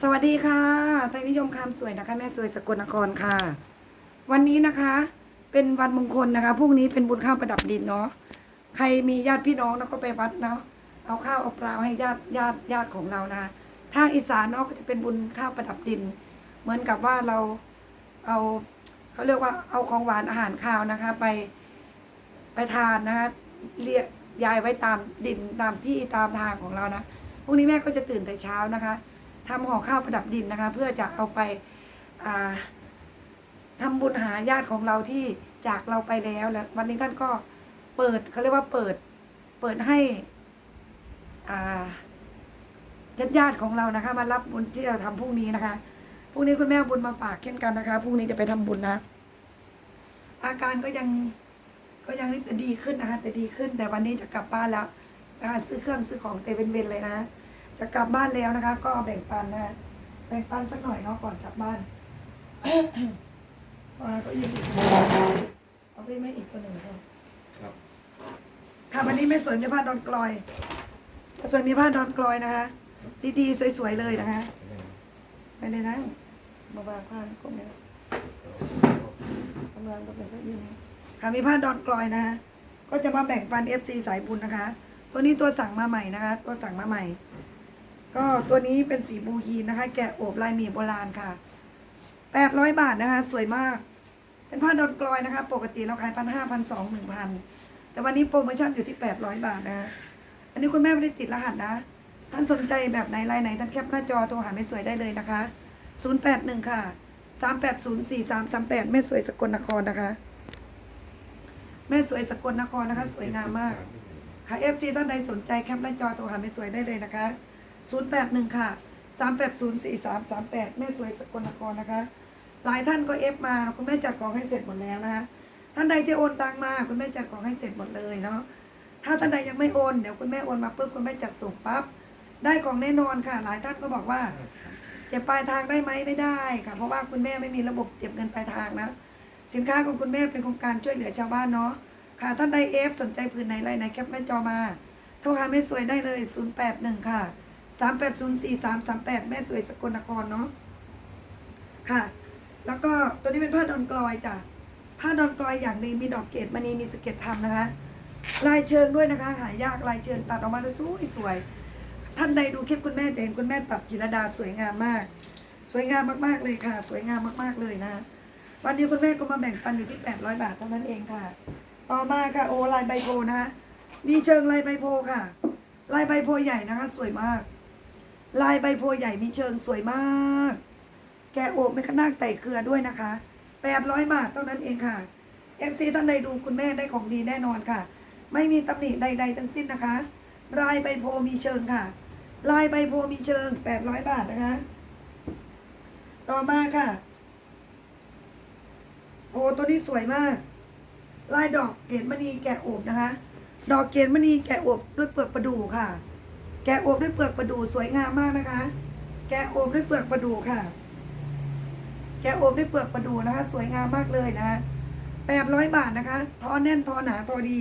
สวัสดีค่ะไทยนิยมคำสวยนะคะ แม่สวยสกลนครค่ะ วันนี้นะคะ เป็นวันมงคลนะคะพรุ่งนี้เป็นบุญข้าวประดับดินเนาะใครมีญาติพี่น้องนะก็ไปวัดเนาะเอาข้าวเอาปลาให้ญาติญาติญาติของเรานะคะทางอีสานเนาะก็จะเป็นบุญข้าวประดับดิน เหมือนกับว่าเราเอาเขาเรียกว่าเอาของหวานอาหารข้าวนะคะ ไปไปทานนะคะเรียกยายไว้ตามดินตามที่ตามทางของเรานะพรุ่งนี้แม่ก็จะตื่นแต่เช้านะคะ ทำห่อข้าวประดับดินนะคะ เพื่อจะเอาไปาทำบุญหาญาติของเราที่จากเราไปแล้วแล้ววันนี้ท่านก็เปิดเขาเรียกว่าเปิด เปิดให้ญาติญาติของเรานะคะ มารับบุญที่เราทำพรุ่งนี้นะคะพรุ่งนี้คุณแม่บุญมาฝากเช่นกันนะคะพรุ่งนี้จะไปทำบุญนะ อาการก็ยังก็ยังแต่ดีขึ้นนะคะ แต่ดีขึ้น แต่วันนี้จะกลับบ้านแล้วนะคะซื้อเครื่องซื้อของเตเวนๆเลยนะ จะกลับบ้านแล้วนะคะ ก็แบ่งปันนะแบ่งปันสักหน่อยเนาะก่อนกลับบ้านว่าก็ยินอีกเอาไปไม่อีกตัวหนึ่งก็ครับค่ะวันนี้ไม่สวยมีผ้าดอนกลอยสวยมีผ้าดอนกลอยนะคะดีๆสวยๆเลยนะคะไปเลยนะบาบาผ้าก็ไม่กำลังก็เป็นก็ยืนค่ะมีผ้าดอนกลอยนะคะก็จะมาแบ่งปัน FC สายบุญนะคะ ตัวนี้ตัวสั่งมาใหม่นะคะ ตัวสั่งมาใหม่ ก็ตัวนี้เป็นสีบูยีนนะคะ แกะโอบลายหมีโบราณค่ะแปดร้อยบาทนะคะ สวยมาก เป็นผ้าดอนกลอยนะคะ ปกติเราขายพันห้าพันสองหนึ่งพันแต่วันนี้โปรโมชั่นอยู่ที่แปดร้อยบาทนะคะอันนี้คุณแม่ไม่ได้ติดรหัสนะ ท่านสนใจแบบไหนลายไหน ท่านแคปหน้าจอโทรหาแม่สวยได้เลยนะคะศูนย์แปดหนึ่งค่ะสามแปดศูนย์สี่สามสามแปดแม่สวยสกลนครนะคะ แม่สวยสกลนครนะคะ สวยงามมากค่ะ FC ท่านใดสนใจแคปหน้าจอโทรหาแม่สวยได้เลยนะคะ 081 ค่ะ 3804338 แม่สวยสกลนครนะคะ หลายท่านก็เอฟมาคุณแม่จัดของให้เสร็จหมดแล้วนะคะ ท่านใดที่โอนตังมาคุณแม่จัดของให้เสร็จหมดเลยเนาะ ถ้าท่านใดยังไม่โอนเดี๋ยวคุณแม่โอนมาปุ๊บคุณแม่จัดส่งปั๊บ ได้ของแน่นอนค่ะ หลายท่านก็บอกว่าเก็บปลายทางได้ไหมไม่ได้ค่ะ เพราะว่าคุณแม่ไม่มีระบบเก็บเงินปลายทางนะ สินค้าของคุณแม่เป็นโครงการช่วยเหลือชาวบ้านเนาะ ค่ะท่านใดเอฟสนใจพื้นไหนไรไหนแคปหน้าจอมา โทรหาแม่สวยได้เลย 081 ค่ะ 3804338แปดแม่สวยสกลนครเนาะค่ะ แล้วก็ตัวนี้เป็นผ้าดอนกลอยจ้ะผ้าดอนกลอยอย่างดีมีดอกเกดมณีมีสเก็ตทำนะคะ ลายเชิงด้วยนะคะ หายากลายเชิงตัดออกมาแล้วสวยสวยๆท่านใดดูคลิปคุณแม่จะเห็นคุณแม่ตัดกิรดาสวยงามมาก สวยงามมากๆเลยค่ะ สวยงามมากๆเลยนะวันนี้คุณแม่ก็มาแบ่งปันอยู่ที่ 800 บาทเท่านั้นเองค่ะ ต่อมาค่ะโอลายใบโพนะมีเชิงลายใบโพค่ะ ลายใบโพใหญ่นะคะ สวยมาก ลายใบโพใหญ่มีเชิงสวยมาก แกะโอบไม่ขนาคไต่เครือด้วยนะคะ800บาทเท่านั้นเองค่ะ FC ท่านใดดูคุณแม่ได้ของดีแน่นอนค่ะ ไม่มีตำหนิใด ๆ ทั้งสิ้นนะคะ ลายใบโพมีเชิงค่ะ ลายใบโพมีเชิง800บาทนะคะ ต่อมาค่ะโอ้ตัวนี้สวยมาก ลายดอกเกศมณีแกะโอบนะคะ ดอกเกศมณีแกะโอบด้วยเปลือกประดู่ค่ะ แกะโอบด้วยเปลือกประดู่สวยงามมากนะคะ แกะโอบด้วยเปลือกประดู่ค่ะ แกะโอบด้วยเปลือกประดู่นะคะ สวยงามมากเลยนะแปดร้อยบาทนะคะทอแน่นทอหนาทอดี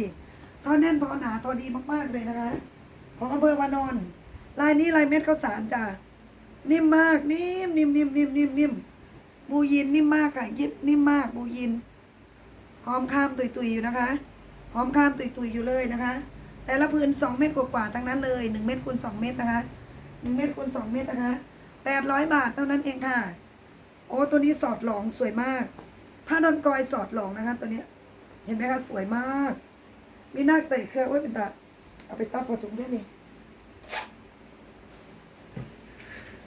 ทอแน่นทอหนาทอดีมากๆเลยนะคะ ของอำเภอวานอนลายนี้ลายเม็ดข้าวสารจ้ะนิ่มมากนิ่มนิ่มนิ่มนิ่มนิ่มนิ่มบูยินนิ่มมากค่ะยิบนิ่มมากบูยินหอมข้ามตุยตุยอยู่นะคะหอมข้ามตุยตุยอยู่เลยนะคะ แต่ละพื้นสองเม็ดกว่าๆทั้งนั้นเลยหนึ่งเม็ดคูณสองเม็ดนะคะหนึ่งเม็ดคูณสองเม็ดนะคะแปดร้อยบาทเท่านั้นเองค่ะ โอ้ตัวนี้สอดหลองสวยมาก ผ้าดอนกอยสอดหลองนะคะ ตัวเนี้ยเห็นไหมคะสวยมาก มีหน้าเตะเครือโอ้ยเป็นตาเอาไปตัดพอถุงได้นี่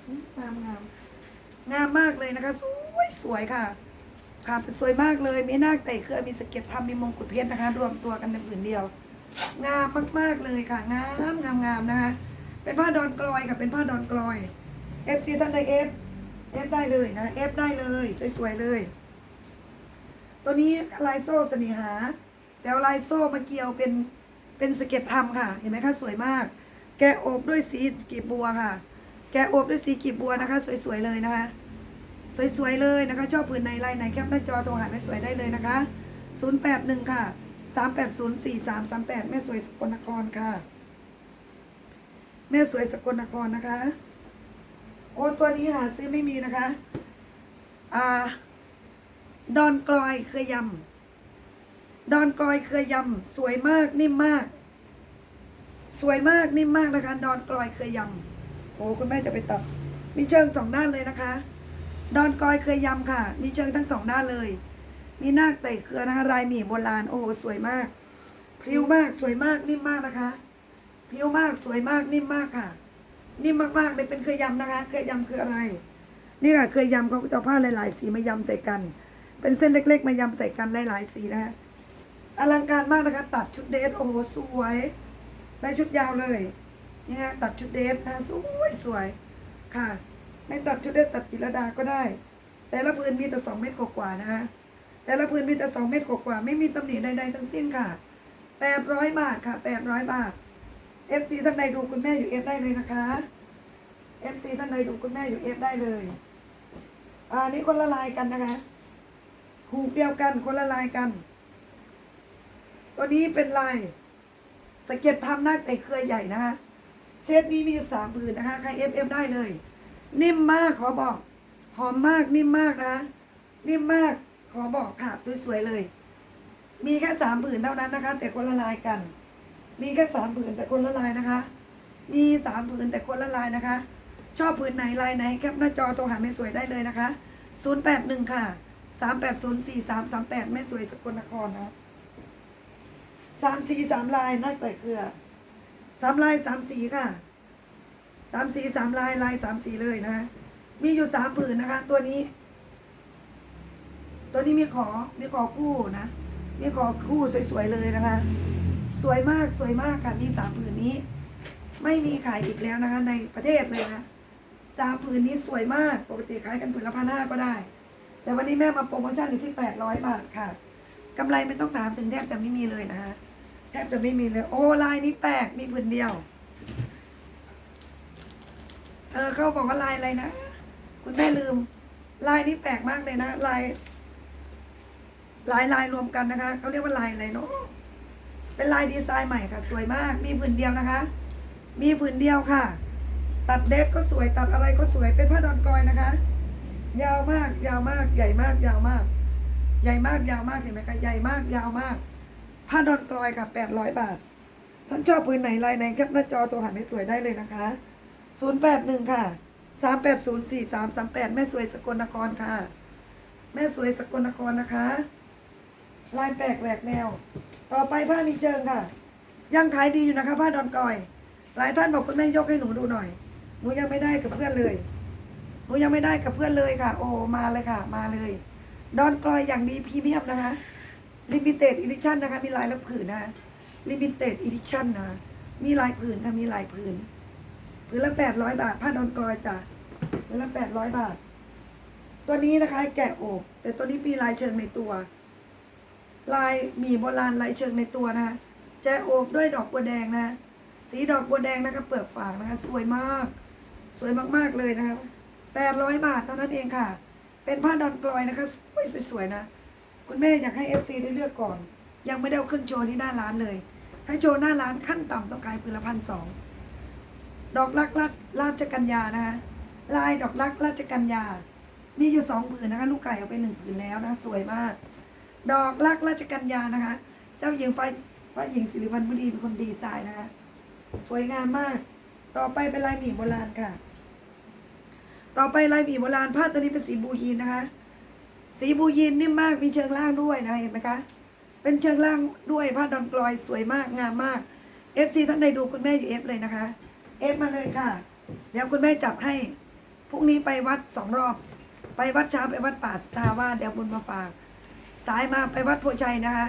อืมงามงามงามมากเลยนะคะ สวยสวยค่ะค่ะสวยมากเลยมีนาคไต่เครือมีสะเก็ตทำมีมงกุฎเพชรนะคะ รวมตัวกันในผืนเดียว งามมาก ๆ เลยค่ะ งามงามงามนะคะ เป็นผ้าดอนกลอยค่ะเป็นผ้าดอนกลอยเอฟซีท่านใดเอฟเอฟได้เลยนะเอฟได้เลยสวยๆเลย ตัวนี้ลายโซ่เสนิหา แต่ลายโซ่มาเกี่ยวเป็นเป็นสเก็ตทำค่ะ เห็นไหมคะสวยมาก แกะอบด้วยสีกีบบัวค่ะ แกะอบด้วยสีกีบบัวนะคะ สวยๆเลยนะคะ สวยๆเลยนะคะ ชอบผืนในลายไหนแคปหน้าจอโทรหาแม่สวยได้เลยนะคะ 081 ค่ะ 3804338แม่สวยสกลนครค่ะ แม่สวยสกลนครนะคะ โอ้ตัวนี้หาซื้อไม่มีนะคะ อ่า ดอนกลอยเคยยำ ดอนกลอยเคยยำ สวยมากนิ่มมาก สวยมากนิ่มมากนะคะ ดอนกลอยเคยยำโอ้คุณแม่จะไปตัด มีเชิงสองด้านเลยนะคะ ดอนกลอยเคยยำค่ะ มีเชิงทั้งสองด้านเลย มีนาคเตะเครือนะคะลายหมี่โบราณโอ้โหสวยมาก พริ้วมากสวยมากนิ่มมากนะคะพริ้วมากสวยมากนิ่มมากค่ะ นิ่มมากๆเลยเป็นเคยยำนะคะ เคยยำคืออะไร นี่ค่ะเคยยำเขาจะผ้าหลายๆ สีมายำใส่กัน เป็นเส้นเล็ก ๆ มายำใส่กันหลายๆสีนะคะอลังการมากนะคะ ตัดชุดเดทโอ้โหสวยได้ชุดยาวเลยนี่ฮะตัดชุดเดทนะสวยสวยค่ะไม่ตัดชุดเดทตัดจิรดาก็ได้ แต่ละพื้นมีแต่สองเม็ดกว่าๆนะคะ แต่ละพื้นมีแต่สองเม็ดกว่าไม่มีตำหนิใดๆทั้งสิ้นค่ะแปดร้อยบาทค่ะแปดร้อยบาทเอฟซีท่านใดดูคุณแม่อยู่เอฟได้เลยนะคะเอฟซีท่านใดดูคุณแม่อยู่เอฟได้เลยอ่านี่คนละลายกันนะคะหูเดียวกันคนละลายกัน ตัวนี้เป็นลายสเก็ตทำหน้าไก่เครือใหญ่นะคะเซตนี้มีอยู่สามผืนนะคะใครเอฟเอฟได้เลย นิ่มมากขอบอก หอมมากนิ่มมากนะ นิ่มมาก อบอกค่ะ สวยๆเลย มีแค่สามผืนเท่านั้นนะคะ แต่คนละลายกัน มีแค่สามผืนแต่คนละลายนะคะ มีสามผืนแต่คนละลายนะคะ ชอบผืนไหนลายไหนแคปหน้าจอโทรหาแม่สวยได้เลยนะคะศูนย์แปดหนึ่งค่ะสามแปดศูนย์สี่สามสามแปดแม่สวยสกลนครนะสามสีสามลายนักแต่เกลือสามลายสามสีค่ะสามสีสามลายลายสามสีเลยนะ มีอยู่สามผืนนะคะ ตัวนี้ ตัวนี้มีขอมีขอคู่นะมีขอคู่สวยๆเลยนะคะ สวยมากสวยมากค่ะมีสามผืนนี้ ไม่มีขายอีกแล้วนะคะ ในประเทศเลยนะสามผืนนี้สวยมากปกติขายกันผืนละพันห้าก็ได้ แต่วันนี้แม่มาโปรโมชั่นอยู่ที่แปดร้อยบาทค่ะกำไรไม่ต้องถามถึงแทบจะไม่มีเลยนะคะแทบจะไม่มีเลย โอ้ลายนี้แปลกมีผืนเดียวเออเขาบอกว่าลายอะไรนะ คุณแม่ลืม ลายนี้แปลกมากเลยนะ ลาย ลายลายรวมกันนะคะเขาเรียกว่าลายอะไรเนาะเป็นลายดีไซน์ใหม่ค่ะ สวยมาก มีผืนเดียวนะคะ มีผืนเดียวค่ะ ตัดเด็กก็สวยตัดอะไรก็สวยเป็นผ้าดอนกอยนะคะ ยาวมาก ยาวมาก ใหญ่มาก ยาวมาก ใหญ่มากยาวมากเห็นไหมคะใหญ่มากยาวมาก ผ้าดอนกอยค่ะแปดร้อยบาทท่านชอบปืนไหนลายไหนแคปหน้าจอตัวหันไม่สวยได้เลยนะคะศูนย์แปดหนึ่งค่ะสามแปดศูนย์สี่สามสามแปดแม่สวยสกลนครค่ะ แม่สวยสกลนครนะคะ ลายแปลกแหวกแนว ต่อไปผ้ามีเชิงค่ะ ยังขายดีอยู่นะคะ ผ้าดอนกอย หลายท่านบอกคุณแม่ยกให้หนูดูหน่อยหนูยังไม่ได้กับเพื่อนเลยหนูยังไม่ได้กับเพื่อนเลยค่ะ โอ้มาเลยค่ะ มาเลย ดอนกลอยอย่างดีพรีเมียมนะคะลิมิเต็ดอีดิชั่นนะคะ มีลายละผืนนะลิมิเต็ดอีดิชั่นนะมีลายผืนค่ะมีลายผืนผืนละแปดร้อยบาท ผ้าดอนกลอยจ้ะผืนละแปดร้อยบาท ตัวนี้นะคะ แกะโอบแต่ตัวนี้มีลายเชิงในตัว ลายหมี่โบราณลายเชิงในตัวนะคะแจโอบด้วยดอกบัวแดงนะ สีดอกบัวแดงนะคะเปลือกฝางนะคะ สวยมาก สวยมากๆเลยนะคะแปดร้อยบาทเท่านั้นเองค่ะ เป็นผ้าดอนกลอยนะคะสวยสวยๆนะ คุณแม่อยากให้เอฟซีได้เลือกก่อน ยังไม่ได้เอาขึ้นโชว์ที่หน้าร้านเลย ถ้าโชว์หน้าร้านขั้นต่ำต้องขายผืนละพันสองดอกรักราชราชกัญญานะคะลายดอกรักราชกัญญามีอยู่สองผืนนะคะ ลูกไก่เอาไปหนึ่งผืนแล้วนะ สวยมาก ดอกรักราชกัญญานะคะ เจ้าหญิงไฟฟ้าหญิงสิริวัลย์มุดีเป็นคนดีไซน์นะคะ สวยงามมาก ต่อไปเป็นลายหมี่โบราณค่ะ ต่อไปลายหมี่โบราณผ้าตัวนี้เป็นสีบูยีนนะคะ สีบูยีนนิ่มมากมีเชิงล่างด้วยนะเห็นไหมคะ เป็นเชิงล่างด้วยผ้าดอนกลอยสวยมากงามมาก FC ท่านใดดูคุณแม่อยู่เอฟเลยนะคะเอฟมาเลยค่ะ เดี๋ยวคุณแม่จับให้พรุ่งนี้ไปวัดสองรอบ ไปวัดเช้าไปวัดป่าสุทาวาสเดี๋ยวบุญมาฝาก สายมาไปวัดโพชัยนะคะ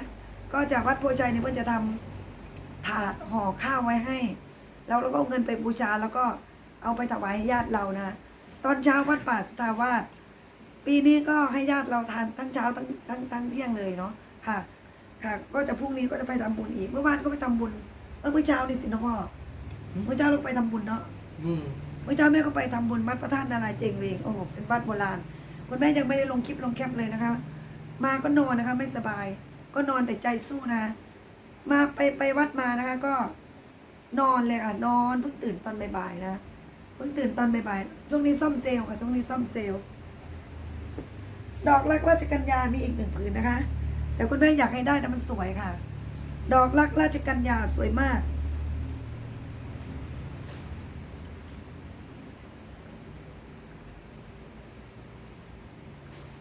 ก็จากวัดโพชัยเนี่ยเพื่อนจะทำถาดห่อข้าวไว้ให้แล้วเราก็เอาเงินไปบูชาแล้วก็เอาไปถวายให้ญาติเรานะ ตอนเช้าวัดป่าสุทาวาสปีนี้ก็ให้ญาติเราทานทั้งเช้าทั้งทั้งทั้งเที่ยงเลยเนาะค่ะ ค่ะ ก็จะพรุ่งนี้ก็จะไปทำบุญอีกเมื่อวานก็ไปทำบุญเออเมื่อเช้านี่สินะพ่อเมื่อเช้าเราไปทำบุญเนาะอืมเมื่อเช้าแม่ก็ไปทำบุญวัดพระธาตุนารายณ์เจงเวงโอ้โหเป็นวัดโบราณคุณแม่ยังไม่ได้ลงคลิปลงแคปเลยนะคะ มาก็นอนนะคะ ไม่สบาย ก็นอนแต่ใจสู้นะ มาไปไปวัดมานะคะ ก็นอนเลยค่ะนอนเพิ่งตื่นตอนบ่ายๆนะเพิ่งตื่นตอนบ่ายๆช่วงนี้ซ่อมเซลล์ค่ะช่วงนี้ซ่อมเซลล์ดอกรักราชกัญญามีอีกหนึ่งผืนนะคะ แต่คุณแม่อยากให้ได้นะมันสวยค่ะ ดอกรักราชกัญญาสวยมาก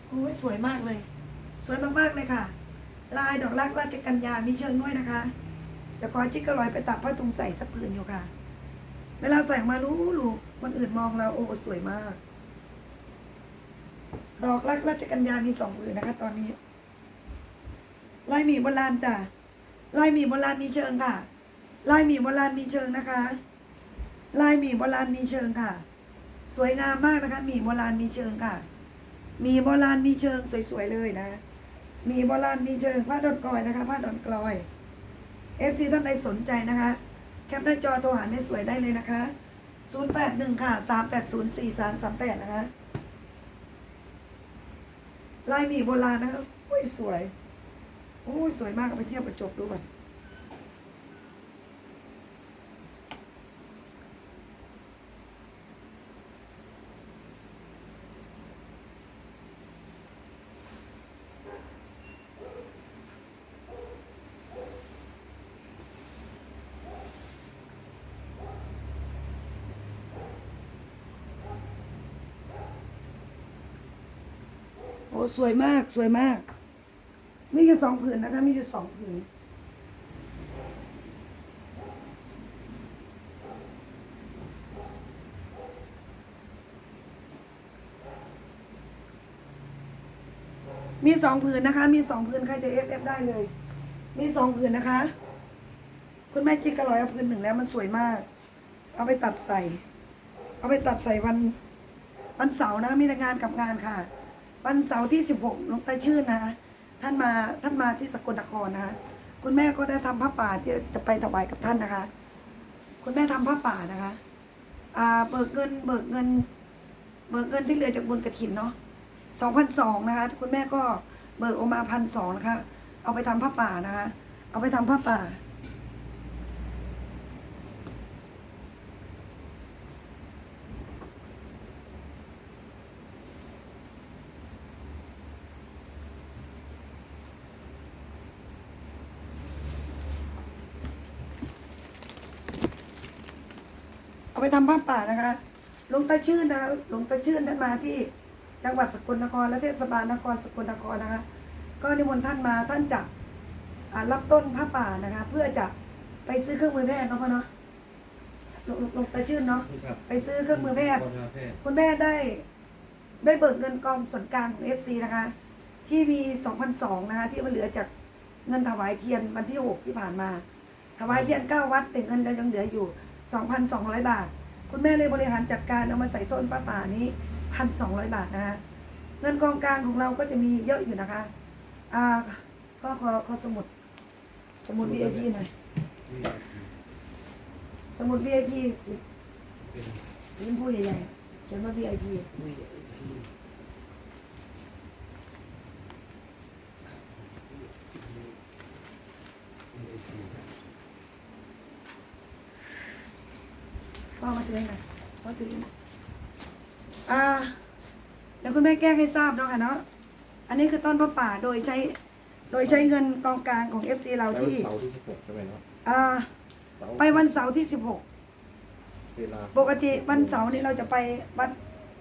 โอ้ยสวยมากเลย สวยมากๆเลยค่ะ ลายดอกรักราชกัญญามีเชิงด้วยนะคะจะคอยจิ๊กกระลอยไปตักผ้าตุงใส่สักผืนอยู่ค่ะ เวลาใส่ออกมารู้รู้คนอื่นมองเราโอ้สวยมาก ดอกรักราชกัญญามีสองผืนนะคะ ตอนนี้ ลายหมี่โบราณจ้ะลายหมี่โบราณมีเชิงค่ะ ลายหมี่โบราณมีเชิงนะคะ ลายหมี่โบราณมีเชิงค่ะ สวยงามมากนะคะหมี่โบราณมีเชิงค่ะ มีโบราณมีเชิงสวยๆเลยนะ มีโบราณมีเชิงผ้าดอนกลอยนะคะผ้าดอนกลอย FC ท่านใดสนใจนะคะ แคปหน้าจอโทรหาแม่สวยได้เลยนะคะ 081 ค่ะ 3804338 นะคะ ลายหมี่โบราณนะคะโอ้ยสวยโอ้ยสวยมากเอาไปเทียบกระจกดูก่อน สวยมากสวยมาก มีอยู่สองผืนนะคะ มีอยู่สองผืนมีสองผืนนะคะ มีสองผืนใครจะเอฟเอฟได้เลย มีสองผืนนะคะ คุณแม่กิ๊กกระลอยเอาผืนหนึ่งแล้วมันสวยมาก เอาไปตัดใส่ เอาไปตัดใส่วันวันเสาร์นะมีงานกับงานค่ะ วันเสาร์ที่สิบหกลงใต้ชื่นนะคะท่านมาท่านมาที่สกลนครนะคะคุณแม่ก็ได้ทำผ้าป่าที่จะไปถวายกับท่านนะคะ คุณแม่ทำผ้าป่านะคะอ่าเบิกเงินเบิกเงิน เบิกเงินที่เหลือจากบุญกระถินเนาะสองพันสองนะคะ คุณแม่ก็เบิกออกมาพันสองนะคะ เอาไปทำผ้าป่านะคะ เอาไปทำผ้าป่า ไปทำผ้าป่านะคะหลวงตาชื่นนะคะหลวงตาชื่นท่านมาที่จังหวัดสกลนครและเทศบาลนครสกลนครนะคะ ก็นิมนต์ท่านมาท่านจะอ่ารับต้นผ้าป่านะคะ เพื่อจะไปซื้อเครื่องมือแพทย์เนาะพ่อเนาะหลวงหลวงตาชื่นเนาะนี่ครับไปซื้อเครื่องมือแพทย์คนละแพทย์ คุณแม่ได้ได้เบิกเงินกองส่วนกลางของ FC นะคะ ที่มี2,002นะคะ ที่มันเหลือจากเงินถวายเทียนวันที่6ที่ผ่านมา ถวายเทียน9วัดแต่เงินยังเหลืออยู่2,200บาท คุณแม่เลยบริหารจัดการเอามาใส่ต้นป้าป่านี้1,200บาทนะคะเงินกองกลางของเราก็จะมีเยอะอยู่นะคะ อ่าก็ขอขอสมุด สมุด VIP หน่อยนี่สมุด VIP สีเป็นสีชมพูใหญ่ๆเขียนว่า VIP อุ้ย พ่อมาถือให้หน่อยพ่อถืออ่าเดี๋ยวคุณแม่แก้ให้ทราบเนาะค่ะเนาะอันนี้คือต้นพระป่าโดยใช้ โดยใช้เงินกองกลางของ FC เราแล้วที่เสาร์ที่สิบหกใช่ไหมเนาะอ่าเสาร์ไปวันเสาร์ที่เวลา16ปกติวันเสาร์นี้เราจะไปวัด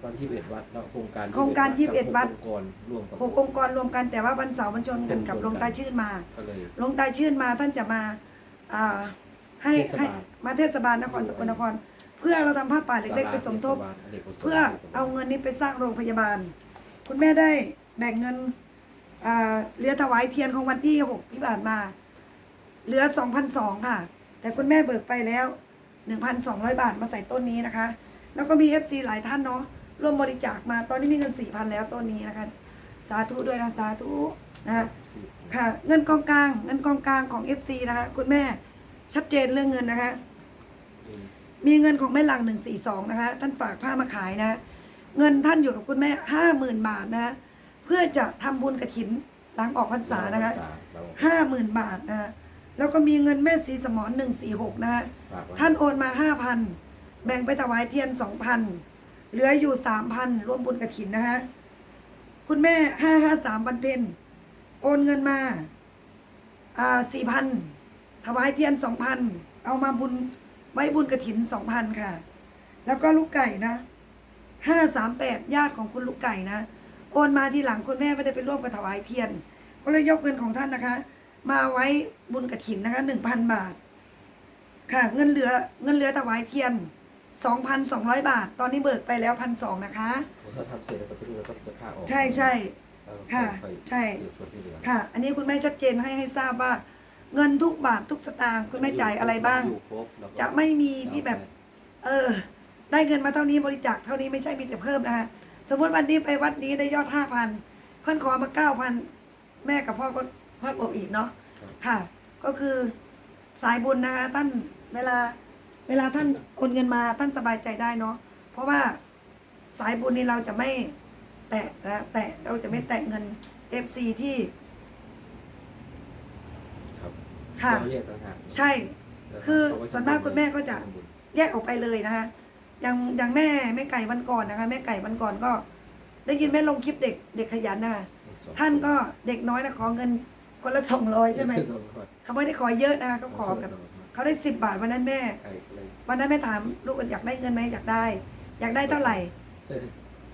วันที่เอ็ดวัดเนาะโครงการโครงการ21 21วัดกับองค์กรร่วมกับหกองค์กรรวมกันแต่ว่าวันเสาร์มันชนกันกับหลวงตาชื่นมาก็เลย หลวงตาชื่นมาท่านจะมาอ่าให้เทศบาล ให้มาเทศบาลนครสกลนคร เพื่อเราทำผ้าป่าเล็กๆไปสมทบศาลาเทศบาลเพื่อเอาเงินนี้ไปสร้างโรงพยาบาล คุณแม่ได้แบ่งเงินอ่าเหลือถวายเทียนของวันที่หกที่ผ่านมาเหลือสองพันสองค่ะ แต่คุณแม่เบิกไปแล้วหนึ่งพันสองร้อยบาทมาใส่ต้นนี้นะคะ แล้วก็มีเอฟซีหลายท่านเนาะร่วมบริจาคมาตอนนี้มีเงินสี่พันแล้วต้นนี้นะคะ สาธุด้วยนะสาธุนะคะค่ะเงินกองกลาง เงินกองกลางของ FC นะคะ คุณแม่ชัดเจนเรื่องเงินนะคะอื มมีเงินของแม่หลังหนึ่งสี่สองนะคะ ท่านฝากผ้ามาขายนะ เงินท่านอยู่กับคุณแม่ห้าหมื่นบาทนะ เพื่อจะทำบุญกระถินหลังออกพรรษานะคะเราห้าหมื่นบาทนะแล้วก็มีเงินแม่สีสมอนหนึ่งสี่หกนะคะฝากไว้ท่านโอนมาห้าพันแบ่งไปถวายเทียนสองพันเหลืออยู่สามพันร่วมบุญกระถินนะคะคุณแม่ห้าห้าสามวันเพ็ญโอนเงินมาอ่าสี่พันถวายเทียนสองพันเอามาบุญ ไว้บุญกระถินสองพันค่ะ แล้วก็ลูกไก่นะห้าสามแปดญาติของคุณลูกไก่นะ โอนมาทีหลังคุณแม่ไม่ได้ไปร่วมกับถวายเทียนก็เลยยกเงินของท่านนะคะ มาไว้บุญกระถินนะคะหนึ่งพันบาท ค่ะ เงินเหลือเงินเหลือถวายเทียนสองพันสองร้อยบาท ตอนนี้เบิกไปแล้วพันสองนะคะ ถ้าทำเสร็จแล้วก็ต้องต้องจะค่าออกใช่ใช่แล้วค่ะค่อยใช่เดี๋ยวส่วนที่เหลือค่ะ อันนี้คุณแม่ชัดเจนให้ให้ทราบว่า เงินทุกบาททุกสตางค์คุณแม่จ่ายอะไรบ้างอยู่ครบแล้วก็จะไม่มีที่แบบ เออ ได้เงินมาเท่านี้บริจาคเท่านี้ไม่ใช่มีแต่เพิ่มนะคะสมมติวันนี้ไปวัดนี้ได้ยอดห้าพันเพื่อนขอมาเก้าพันแม่กับพ่อก็เพิ่มบอกอีกเนาะค่ะ ก็คือสายบุญนะคะท่านเวลาเวลาท่านโอนเงินมาท่านสบายใจได้เนาะเพราะว่าสายบุญนี่เราจะไม่แตะนะแตะเราจะไม่แตะเงิน FC ที่ ครับค่ะ เราแยกต่างหากใช่ คือส่วนมากคุณแม่ก็จะ แยกออกไปเลยนะคะอย่างอย่างแม่แม่ไก่วันก่อนนะคะ แม่ไก่วันก่อนก็ ได้ยินแม่ลงคลิปเด็กเด็กขยันนะคะท่านก็เด็กน้อยนะขอเงินคนละสองร้อยใช่ไหมสองร้อยเขาไม่ได้ขอเยอะนะคะเขาขอแบบเขาได้สิบบาทวันนั้นแม่ใครเลยวันนั้นแม่ถามลูกอยากได้เงินไหมอยากได้ อยากได้เท่าไหร่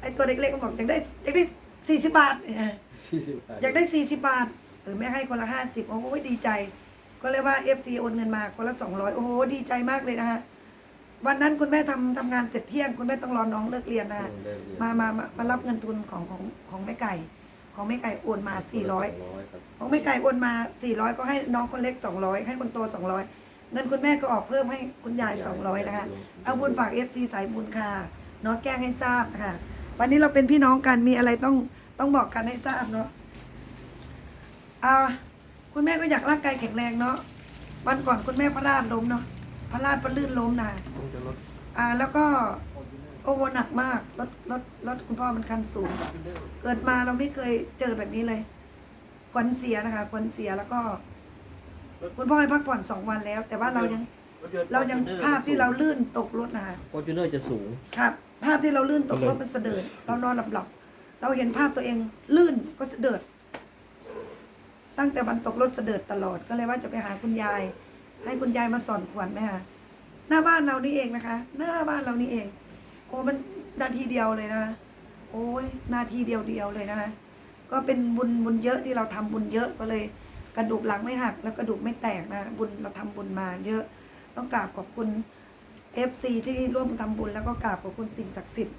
ไอ้ตัวเล็กๆก็บอกอยากได้อยากได้สี่สิบบาทเออสี่สิบบาทอยากได้สี่สิบบาทเออแม่ให้คนละห้าสิบโอ้โหดีใจ ก็เลยว่าเอฟซีโอนเงินมาคนละสองร้อยโอ้โหดีใจมากเลยนะคะวันนั้นคุณแม่ทำทำงานเสร็จเที่ยง คุณแม่ต้องรอน้องเลิกเรียนนะคะเลิกเรียนมามามามารับเงินทุนของของของแม่ไก่ ของแม่ไก่โอนมาสี่ร้อยครับของแม่ไก่โอนมาสี่ร้อยก็ให้น้องคนเล็กสองร้อยให้คนโตสองร้อยเงินคุณแม่ก็ออกเพิ่มให้คุณยายสองร้อยนะคะ เอาบุญฝากเอฟซีสายบุญค่ะเนาะแก้งให้ทราบค่ะ วันนี้เราเป็นพี่น้องกันมีอะไรต้องต้องบอกกันให้ทราบเนาะอ่า คุณแม่ก็อยากร่างกายแข็งแรงเนาะวันก่อนคุณแม่พระราชล้มเนาะพระราชประลื่นล้มนะต้องจะลดอ่า แล้วก็โอ้โหหนักมากรถรถรถคุณพ่อมันคันสูง เกิดมาเราไม่เคยเจอแบบนี้เลยขวัญเสียนะคะขวัญเสียแล้วก็ คุณพ่อให้พักผ่อนสองวันแล้ว แต่ว่าเรายัง เรายังภาพที่เราลื่นตกรถนะคะฟอร์จูเนอร์จะสูงครับ ภาพที่เราลื่นตกรถมันเสดิร์ดเรานอนหลับหลับๆเราเห็นภาพตัวเองลื่นก็เสดิร์ด ตั้งแต่วันตกรถเสดิร์ดตลอดก็เลยว่าจะไปหาคุณยาย ให้คุณยายมาสอนขวัญไหมคะหน้าบ้านเรานี่เองนะคะ หน้าบ้านเรานี่เอง โอ้มันนาทีเดียวเลยนะโอ้ยนาทีเดียวเดียวเลยนะคะก็เป็นบุญบุญเยอะที่เราทำบุญเยอะก็เลย กระดูกหลังไม่หัก แล้วกระดูกไม่แตกนะบุญเราทำบุญมาเยอะต้องกราบขอบคุณ FC ที่ร่วมทำบุญแล้วก็กราบขอบคุณสิ่งศักดิ์สิทธิ์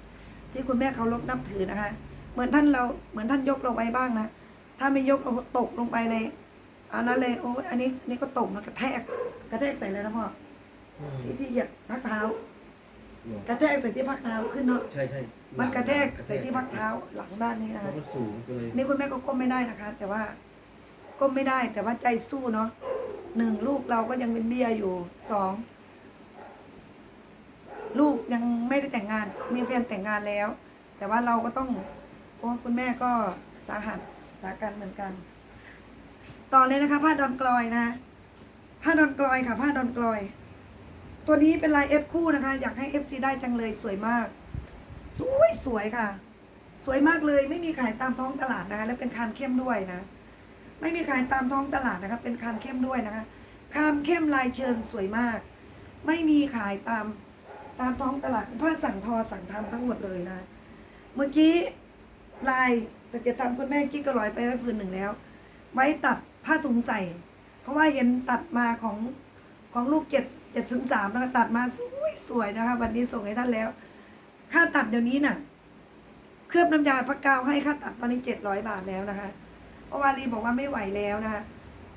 ที่คุณแม่เคารพนับถือนะคะ เหมือนท่านเราเหมือนท่านยกเราไว้บ้างนะ ถ้าไม่ยกเราตกลงไปในอันนั้นเลย โอ้ยอันนี้อันนี้ก็ตกนะกระแทก กระแทกใส่เลยนะพ่อที่ที่เหยียบพักเท้า กระแทกใส่ที่พักเท้าขึ้นเนาะใช่ใช่มันกระแทกใส่ที่พักเท้าหลังด้านนี้นะเพคะ ราะมันสูงเลยนี่คุณแม่ก็ก้มไม่ได้นะคะ แต่ว่าก้มไม่ได้แต่ว่าใจสู้เนาะหนึ่งลูกเราก็ยังเป็นเบี้ยอยู่สองลูกยังไม่ได้แต่งงาน มีแฟนแต่งงานแล้ว แต่ว่าเราก็ต้องโอ้คุณแม่ก็สาหัสสากันเหมือนกัน ต่อเลยนะคะ ผ้าดอนกลอยนะผ้าดอนกลอยค่ะ ผ้าดอนกลอย ตัวนี้เป็นลายเอฟคู่นะคะ อยากให้เอฟซีได้จังเลยสวยมาก สวยสวยค่ะ สวยมากเลยไม่มีขายตามท้องตลาดนะคะ และเป็นคามเข้มด้วยนะ ไม่มีขายตามท้องตลาดนะคะ เป็นคามเข้มด้วยนะคะคามเข้มลายเชิงสวยมาก ไม่มีขายตามตามท้องตลาดผ้าสั่งทอสั่งทำทั้งหมดเลยนะ เมื่อกี้ลาย จะเก็บทำคุณแม่กิ๊กก็ร้อยไปไว้พื้นหนึ่งแล้ว ไว้ตัดผ้าถุงใส่ เพราะว่าเห็นตัดมาของของลูกเจ็ดเจ็ดศูนย์สามนะคะตัดมาสวยสวยนะคะ วันนี้ส่งให้ท่านแล้ว ค่าตัดเดี๋ยวนี้น่ะ เคลือบน้ำยาพักกาวให้ค่าตัดตอนนี้เจ็ดร้อยบาทแล้วนะคะเพราะวารีบอกว่าไม่ไหวแล้วนะคะ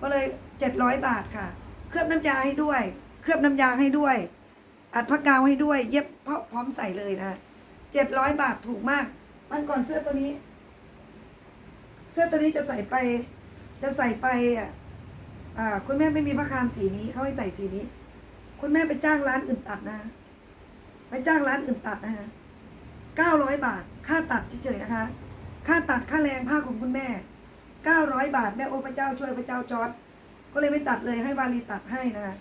ก็เลยเจ็ดร้อยบาทค่ะ เคลือบน้ำยาให้ด้วย เคลือบน้ำยาให้ด้วย อัดพักกาวให้ด้วย เย็บพร้อมใส่เลยนะเจ็ดร้อยบาทถูกมากวันก่อนเสื้อตัวนี้ เสื้อตัวนี้จะใส่ไป จะใส่ไปอะอ่าคุณแม่ไม่มีผ้าคามสีนี้เขาให้ใส่สีนี้ คุณแม่ไปจ้างร้านอื่นตัดนะ ไปจ้างร้านอื่นตัดนะฮะเก้าร้อยบาท ค่าตัดเฉยๆนะคะ ค่าตัดค่าแรงผ้าของคุณแม่เก้าร้อยบาทแม่โอ้พระเจ้าช่วยพระเจ้าจอร์ดก็เลยไม่ตัดเลยให้วาลีตัดให้นะคะ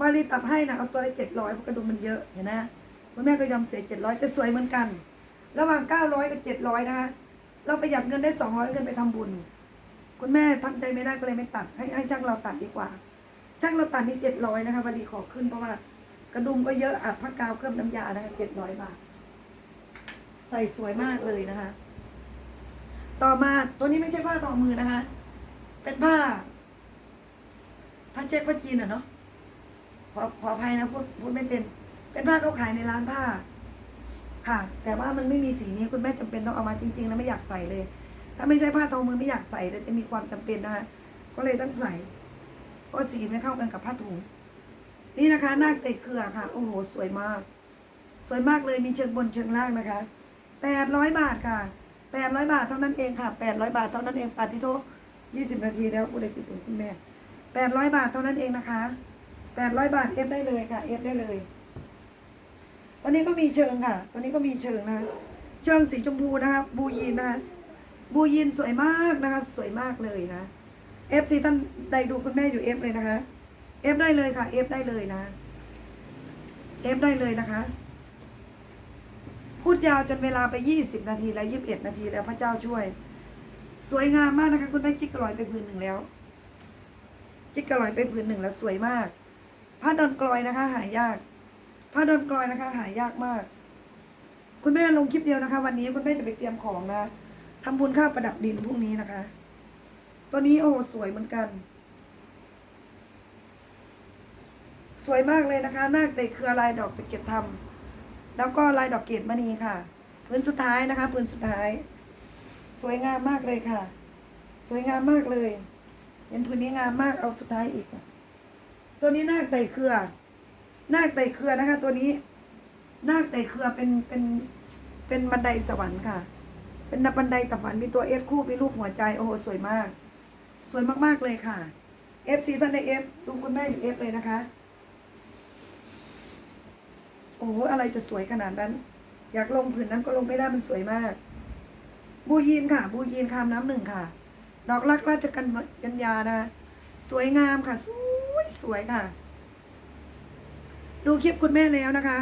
วาลีตัดให้นะเอาตัวละเจ็ดร้อยเพราะกระดุมมันเยอะเห็นนะคุณแม่ก็ยอมเสียเจ็ดร้อยแต่สวยเหมือนกัน ระหว่างเก้าร้อยกับเจ็ดร้อยนะคะ เราประหยัดเงินได้สองร้อยเงินไปทำบุญ คุณแม่ทำใจไม่ได้ก็เลยไม่ตัด ให้ให้ช่างเราตัดดีกว่า ช่างเราตัดนี่เจ็ดร้อยนะคะพอดีขอขึ้นเพราะว่า กระดุมก็เยอะอัดผ้ากาวเครื่องน้ำยานะคะเจ็ดร้อยบาท ใส่สวยมากเลยนะคะ ต่อมาตัวนี้ไม่ใช่ผ้าทอมือนะคะ เป็นผ้าผ้าเจ๊กผ้าจีนอะเนาะขอขออภัยนะพูดพูดไม่เป็น เป็นผ้าเขาขายในร้านผ้า ค่ะ แต่ว่ามันไม่มีสีนี้คุณแม่จำเป็นต้องเอามาจริงๆแล้วไม่อยากใส่เลย ถ้าไม่ใช่ผ้าทอมือไม่อยากใส่เลยจะมีความจำเป็นนะคะก็เลยต้องใส่เพราะสีไม่เข้ากันกับผ้าถุง นี่นะคะนาคเตะเครือค่ะ โอ้โหสวยมาก สวยมากเลยมีเชิงบนเชิงล่างนะคะแปดร้อยบาทค่ะแปดร้อยบาทเท่านั้นเองค่ะแปดร้อยบาทเท่านั้นเองปาทิโทยี่สิบนาทีแล้วอุดจิตถึงคุณแม่แปดร้อยบาทเท่านั้นเองนะคะแปดร้อยบาทเอฟได้เลยค่ะเอฟได้เลย ตัวนี้ก็มีเชิงค่ะ ตัวนี้ก็มีเชิงนะ เชิงสีชมพูนะคะบูยีนนะคะบูยีนสวยมากนะคะ สวยมากเลยนะเอฟซีท่านใดดูคุณแม่อยู่เอฟเลยนะคะเอฟได้เลยค่ะเอฟได้เลยนะเอฟได้เลยนะคะ พูดยาวจนเวลาไปยี่สิบนาทีแล้วยี่สิบเอ็ดนาทีแล้วพระเจ้าช่วย สวยงามมากนะคะ คุณแม่จิกกระลอยไปพื้นหนึ่งแล้ว จิกกระลอยไปพื้นหนึ่งแล้วสวยมากผ้าดอนกลอยนะคะ หายาก ผ้าดอนกลอยนะคะ หายากมาก คุณแม่ลงคลิปเดียวนะคะ วันนี้คุณแม่จะไปเตรียมของนะทำบุญข้าวประดับดินพรุ่งนี้นะคะ ตัวนี้โอ้สวยเหมือนกัน สวยมากเลยนะคะนาคเตะเครือลายดอกสะเก็ดทำแล้วก็ลายดอกเกดมณีค่ะพื้นสุดท้ายนะคะพื้นสุดท้าย สวยงามมากเลยค่ะ สวยงามมากเลยเห็นพื้นนี้งามมากเอาสุดท้ายอีก ตัวนี้นาคไต่เครือ นาคไตเครือนะคะ ตัวนี้นาคไตเครือเป็นเป็นเป็นบันไดสวรรค์ค่ะ เป็นบันไดตะฝันมีตัวเอสคู่มีรูปหัวใจโอ้โหสวยมาก สวยมากๆเลยค่ะเอฟซีท่านในเอฟดูคุณแม่อยู่เอฟเลยนะคะ โอ้โหอะไรจะสวยขนาดนั้น อยากลงผืนนั้นก็ลงไม่ได้มันสวยมาก บูยีนค่ะ บูยีนคามน้ำหนึ่งค่ะ ดอกรักราชกันกัญญานะ สวยงามค่ะ สวยสวยค่ะ ดูคลิปคุณแม่แล้วนะคะ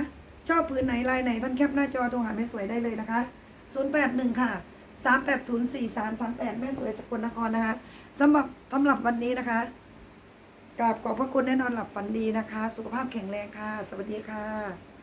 ชอบผืนไหนลายไหนพันแคปหน้าจอโทรหาแม่สวยได้เลยนะคะ 081 ค่ะ 3804338 แม่สวยสกลนครนะคะสำหรับสำหรับวันนี้นะคะกราบขอบพระคุณแน่นอนหลับฝันดีนะคะ สุขภาพแข็งแรงค่ะ สวัสดีค่ะ